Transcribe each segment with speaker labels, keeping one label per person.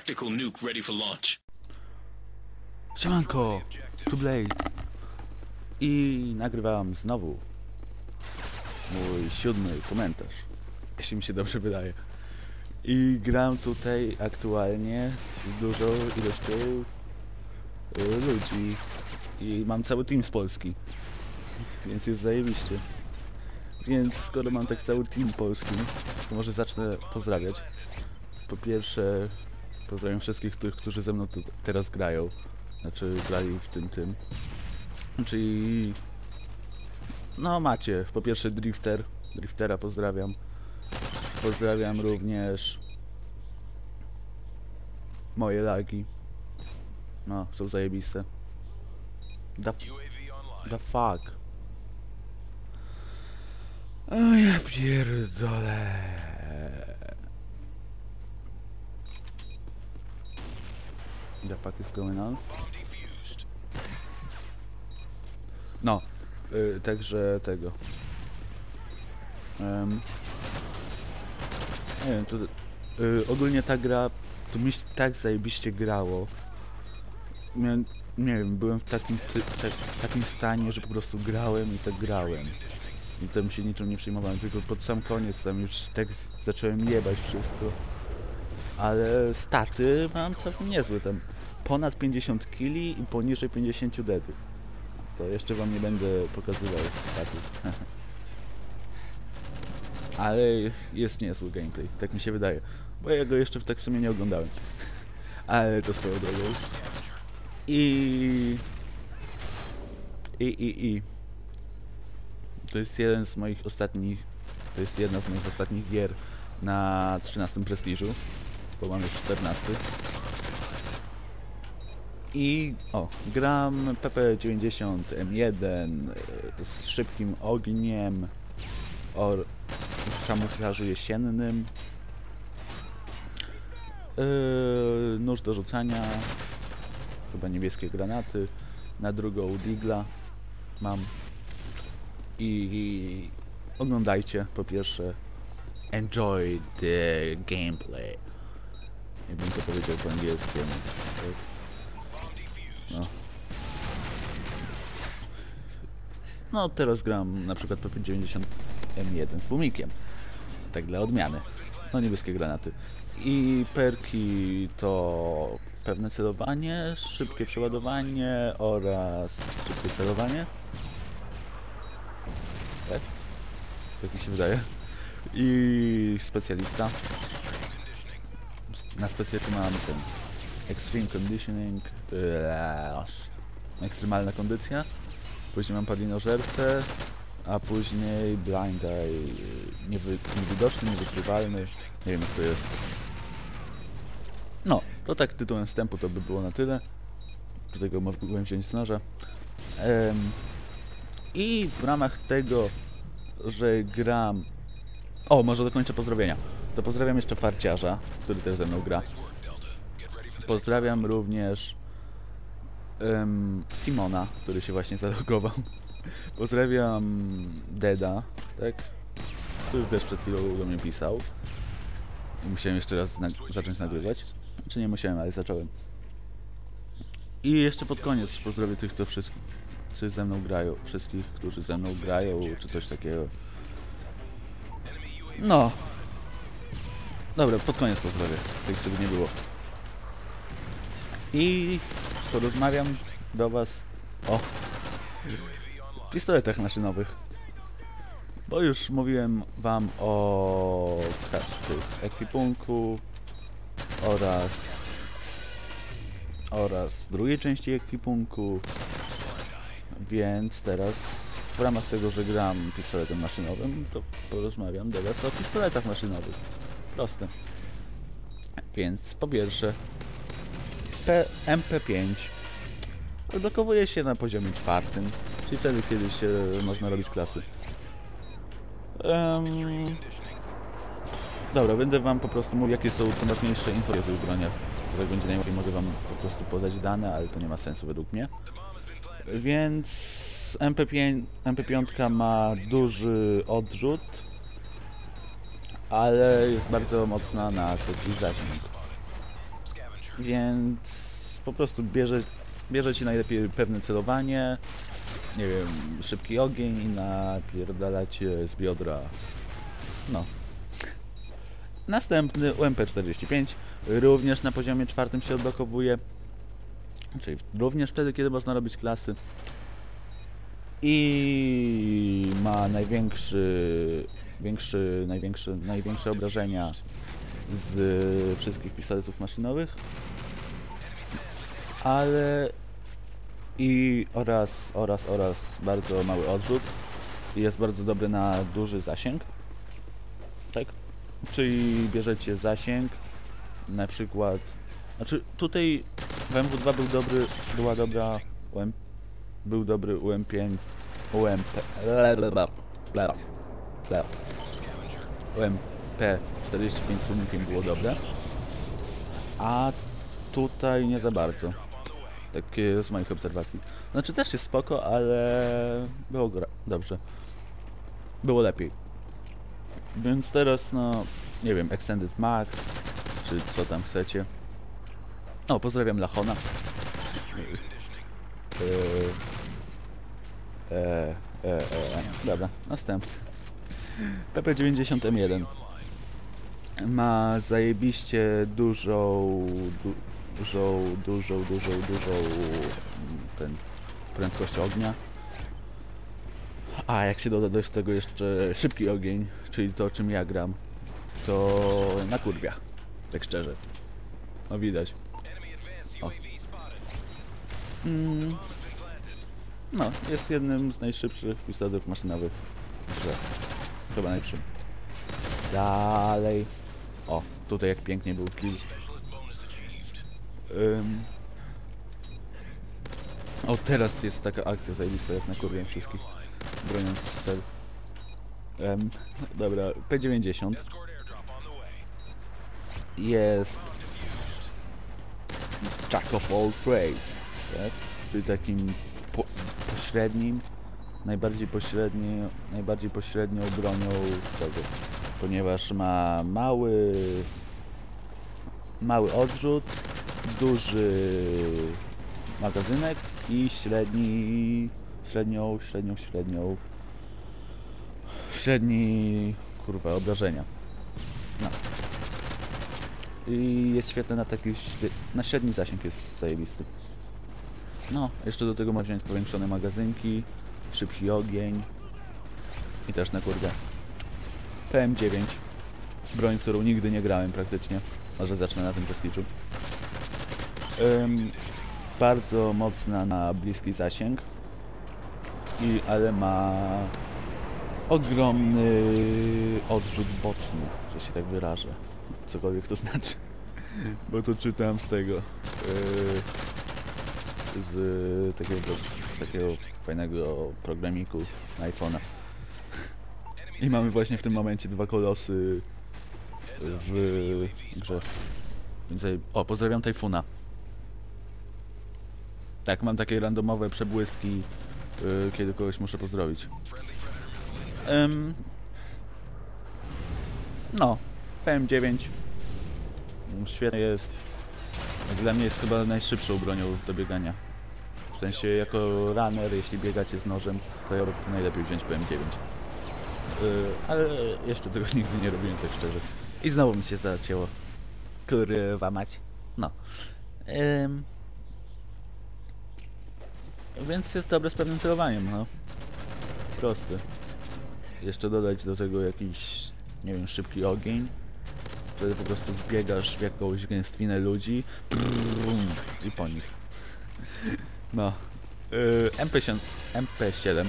Speaker 1: tactical nuke ready for launch.
Speaker 2: Siemanko, tu Blade. I nagrywam znowu mój siódmy komentarz, jeśli mi się dobrze wydaje. I gram tutaj aktualnie z dużą ilością y, ludzi. I mam cały team z Polski, więc jest zajebiście. Więc skoro mam tak cały team polski, to może zacznę pozdrawiać. Po pierwsze, pozdrawiam wszystkich tych, którzy ze mną tu teraz grają. Znaczy grali w tym tym. Czyli no macie, po pierwsze Drifter, Driftera pozdrawiam. Pozdrawiam również moje lagi. No, są zajebiste. Da, da fuck. O ja pierdolę. The fuck is going on? No, y, także tego. Em, nie wiem, to y, ogólnie ta gra, to mi się tak zajebiście grało. Nie wiem, byłem w takim, tak, w takim stanie, że po prostu grałem i tak grałem. I tam się niczym nie przejmowałem, tylko pod sam koniec tam już tak zacząłem jebać wszystko. Ale staty mam całkiem niezłe tam. Ponad 50 kili i poniżej 50 deadów. To jeszcze wam nie będę pokazywał statów. Ale jest niezły gameplay, tak mi się wydaje. Bo ja go jeszcze tak w sumie nie oglądałem. Ale to swoją drogą. I... I, i, i. To jest jeden z moich ostatnich... To jest jedna z moich ostatnich gier na 13 prestiżu. Bo mam już 14. I o, gram PP90M1 e, z szybkim ogniem or, w kamuflażu jesiennym. Yy, nóż do rzucania, chyba niebieskie granaty. Na drugą digla mam. I oglądajcie po pierwsze. Enjoy the gameplay. Jakbym to powiedział po angielskiemu. Tak? No. No teraz gram na przykład PP90 M1 z lumikiem. Tak dla odmiany. No niebieskie granaty. I perki to pewne celowanie, szybkie przeładowanie oraz szybkie celowanie. Tak? Tak mi się wydaje. I specjalista. Na specjalisty mam ten Extreme Conditioning, ee, ekstremalna kondycja, później mam padlinożercę, a później Blind Eye, niewy, niewidoczny, niewykrywalny, nie wiem jak to jest. No, to tak tytułem wstępu to by było na tyle. Do tego mogłem wziąć z noża. Em, I w ramach tego, że gram... O, może dokończę pozdrowienia. To pozdrawiam jeszcze Farciarza, który też ze mną gra. Pozdrawiam również em, Simona, który się właśnie zalogował. Pozdrawiam Deda, tak? Który też przed chwilą do mnie pisał. I musiałem jeszcze raz nag- zacząć nagrywać. Czy nie musiałem, ale zacząłem. I jeszcze pod koniec pozdrowię tych, co wszystkich co ze mną grają. Wszystkich, którzy ze mną grają, czy coś takiego. No. Dobra, pod koniec pozdrowię. Tych, żeby nie było. I porozmawiam do Was o pistoletach maszynowych. Bo już mówiłem Wam o tych ekwipunku oraz oraz drugiej części ekwipunku. Więc teraz w ramach tego, że gram pistoletem maszynowym, to porozmawiam do Was o pistoletach maszynowych. Proste. Więc po pierwsze P MP5 odblokowuje się na poziomie czwartym, czyli wtedy, kiedy się można robić klasy. Em, dobra, będę wam po prostu mówił, jakie są najważniejsze info o tych broniach. Jak będzie najłatwiej, mogę wam po prostu podać dane, ale to nie ma sensu według mnie. Więc MP5, MP5 ma duży odrzut, ale jest bardzo mocna na krótki zasięg. więc po prostu bierze, bierze ci najlepiej pewne celowanie, nie wiem, szybki ogień i napierdalacie z biodra. No. Następny UMP-45, również na poziomie czwartym się odblokowuje, czyli również wtedy, kiedy można robić klasy. I ma największy, większy, największy, największe obrażenia z wszystkich pistoletów maszynowych. Ale i oraz, oraz, oraz bardzo mały odrzut. Jest bardzo dobry na duży zasięg. Tak? Czyli bierzecie zasięg, na przykład. Znaczy tutaj w MW2 był dobry, była dobra UM, był dobry UM5, UMP, UMP 45 z tłumikiem było dobre, a tutaj nie za bardzo. Takie z moich obserwacji. Znaczy też jest spoko, ale było gra dobrze. Było lepiej. Więc teraz no, nie wiem, Extended Max, czy co tam chcecie. O, pozdrawiam Lachona. Eee, e, e, e, dobra, następny. PP90M1 ma zajebiście dużą, du, dużą, dużą, dużą, dużą mm, ten, prędkość ognia. A jak się doda do tego jeszcze szybki ogień, czyli to czym ja gram, to na kurwia, tak szczerze. No widać. O. Mm. No, jest jednym z najszybszych pistoletów maszynowych w grze. Chyba najszybszy. Dalej. O, tutaj jak pięknie był kill. Ym. O, teraz jest taka akcja zajebista, jak na kurwie wszystkich, broniąc cel. Ym, dobra, P90 jest Jack of all trades, tak? Czyli takim po, pośrednim, najbardziej pośredni, najbardziej pośrednią bronią z tego, ponieważ ma mały mały odrzut, duży magazynek i średni średnią, średnią, średnią średni kurwa obrażenia. No. I jest świetny na taki na średni zasięg jest zajebisty. No, jeszcze do tego ma wziąć powiększone magazynki, szybki ogień i też na kurwę. PM9, broń, którą nigdy nie grałem praktycznie, może zacznę na tym. Ym, bardzo mocna na bliski zasięg, i, ale ma ogromny odrzut boczny, że się tak wyrażę. Cokolwiek to znaczy. Bo to czytam z tego. Yy, z takiego, takiego fajnego programiku na iPhone'a. I mamy właśnie w tym momencie dwa kolosy w grze. O, pozdrawiam Tajfuna. Tak, mam takie randomowe przebłyski, yy, kiedy kogoś muszę pozdrowić. No, PM9 świetnie jest. Dla mnie jest chyba najszybszą bronią do biegania. W sensie jako runner, jeśli biegacie z nożem, to ja najlepiej wziąć PM9. Yy, ale jeszcze tego nigdy nie robiłem tak szczerze. I znowu mi się zacięło. Kurwa mać. No. Ym. Więc jest dobre z pewnym celowaniem, no. Prosty. Jeszcze dodać do tego jakiś, nie wiem, szybki ogień. Wtedy po prostu wbiegasz w jakąś gęstwinę ludzi i po nich. No. Yy, MP7, MP7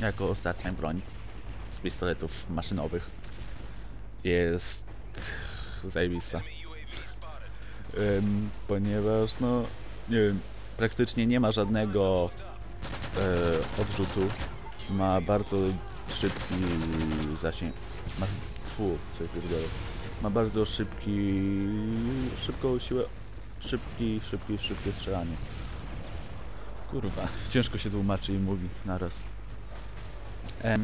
Speaker 2: jako ostatnia broń z pistoletów maszynowych jest zajebista. Ponieważ no, nie wiem, praktycznie nie ma żadnego e, odrzutu. Ma bardzo szybki zasięg. Ma, co pierdolę. Ma bardzo szybki, szybką siłę, szybki, szybki, szybkie strzelanie. Kurwa, ciężko się tłumaczy i mówi naraz. Em,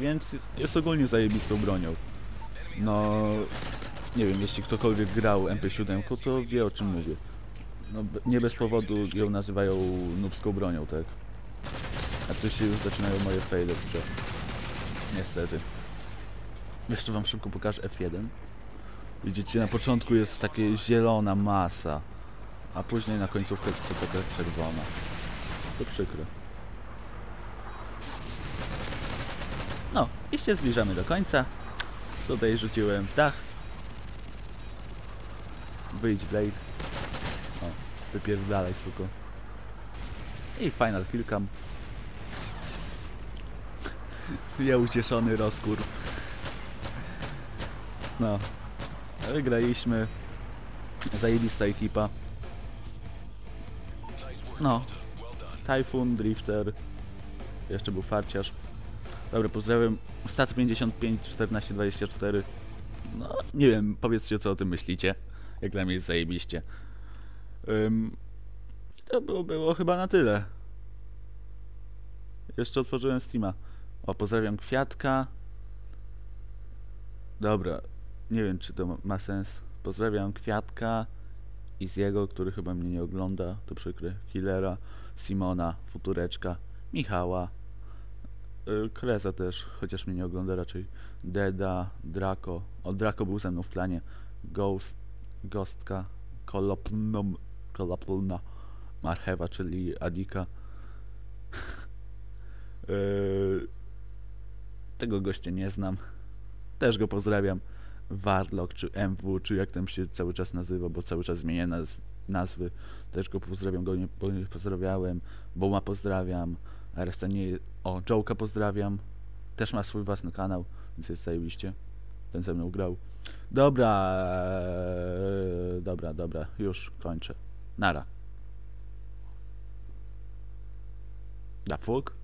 Speaker 2: więc jest- ogólnie zajebistą bronią. No, Nie wiem, jeśli ktokolwiek grał MP7, to wie o czym mówię. No, nie bez powodu ją nazywają nubską bronią, tak? A tu się już zaczynają moje faile w grze. Niestety. Jeszcze wam szybko pokażę F1. Widzicie, na początku jest takie zielona masa, a później na końcówkę to taka czerwona. To przykre. No, i się zbliżamy do końca. Tutaj rzuciłem w dach. Wyjdź Blade. O, wypierdalaj suko. I final kill cam. Nieucieszony rozkur. No. Wygraliśmy. Zajebista ekipa. No. Typhoon, Drifter. Jeszcze był farciarz. Dobra, pozdrawiam. Stat 55, 14, 24. No, nie wiem, powiedzcie co o tym myślicie. Jak dla mnie jest zajebiście. I to było, było chyba na tyle. Jeszcze otworzyłem Steama. O, pozdrawiam Kwiatka. Dobra, nie wiem czy to ma, sens. Pozdrawiam Kwiatka i z jego, który chyba mnie nie ogląda, to przykre. Killera, Simona, Futureczka, Michała, y, Kreza też, chociaż mnie nie ogląda raczej. Deda, Draco. O, Draco był ze mną w planie. Ghost, Ghostka, Kolopnom, Kolopulna, Marchewa, czyli Adika. Y, tego gościa nie znam. Też go pozdrawiam. Warlock, czy MW, czy jak tam się cały czas nazywa, bo cały czas zmienia naz nazwy. Też go pozdrawiam, go nie, go nie pozdrawiałem. Boma pozdrawiam. A reszta nie... O, Joe'ka pozdrawiam. Też ma swój własny kanał, więc jest zajebiście. Ten ze mną grał. Dobra, eee, dobra, dobra, już kończę. Nara. Da fuck?